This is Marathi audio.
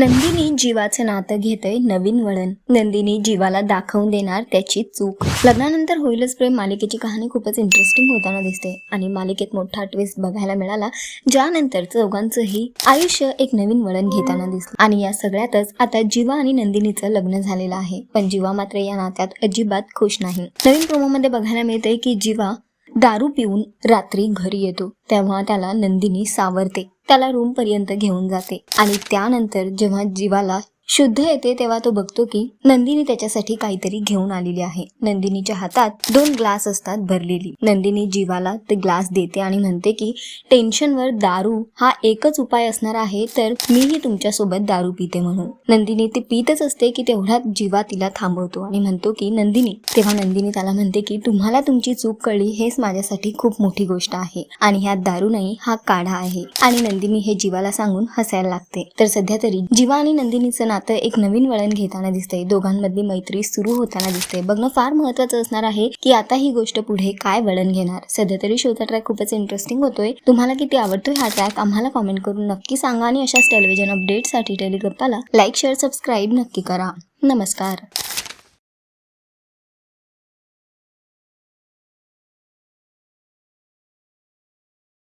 नंदिनी जीवाचं नातं घेतय नवीन वळण. नंदिनी जीवाला दाखवून देणार त्याची चूक. लग्नानंतर होईलच प्रेम मालिकेची कहाणी खूपच इंटरेस्टिंग होताना दिसते. आणि मालिकेत मोठा ट्विस्ट बघायला मिळाला ज्यानंतर चौघांचंही आयुष्य एक नवीन वळण घेताना दिसलं. आणि या सगळ्यातच आता जीवा आणि नंदिनीचं लग्न झालेलं आहे. पण जीवा मात्र या नात्यात अजिबात खुश नाही. नवीन प्रोमोमध्ये बघायला मिळतंय की जीवा दारू पिऊन रात्री घरी येतो. तेव्हा त्याला नंदिनी सावरते. त्याला रूमपर्यंत घेऊन जाते. आणि त्यानंतर जेव्हा जीवाला शुद्ध येते तेव्हा तो बघतो की नंदिनी त्याच्यासाठी काहीतरी घेऊन आलेली आहे. नंदिनीच्या हातात दोन ग्लास असतात भरलेली. नंदिनी जीवाला ते ग्लास देते आणि म्हणते की टेन्शनवर दारू हा एकच उपाय असणार आहे तर मीही तुमच्यासोबत दारू पिते म्हणून. नंदिनी ते पितच असते की तेवढ्यात जीवा तिला थांबवतो आणि म्हणतो की नंदिनी. तेव्हा नंदिनी त्याला म्हणते की तुम्हाला तुमची चूक कळली हेच माझ्यासाठी खूप मोठी गोष्ट आहे आणि ह्यात दारू नाही हा काढा आहे. आणि नंदिनी हे जीवाला सांगून हसायला लागते. तर सध्या तरी जीवा आणि नंदिनीचं नातं एक नवीन वळण घेताना दिसतंय. दोघांमधली मैत्री सुरू होताना दिसते बघणं फार महत्वाचं असणार आहे की आता ही गोष्ट पुढे काय वळण घेणार. सध्या तरी शोचा ट्रॅक खूपच इंटरेस्टिंग होतोय. तुम्हाला किती आवडतोय हा ट्रॅक आम्हाला कमेंट करून नक्की सांगा आणि अशाच टेलिव्हिजन अपडेटसाठी टेलिगप्पाला लाईक शेअर सबस्क्राईब नक्की करा. नमस्कार.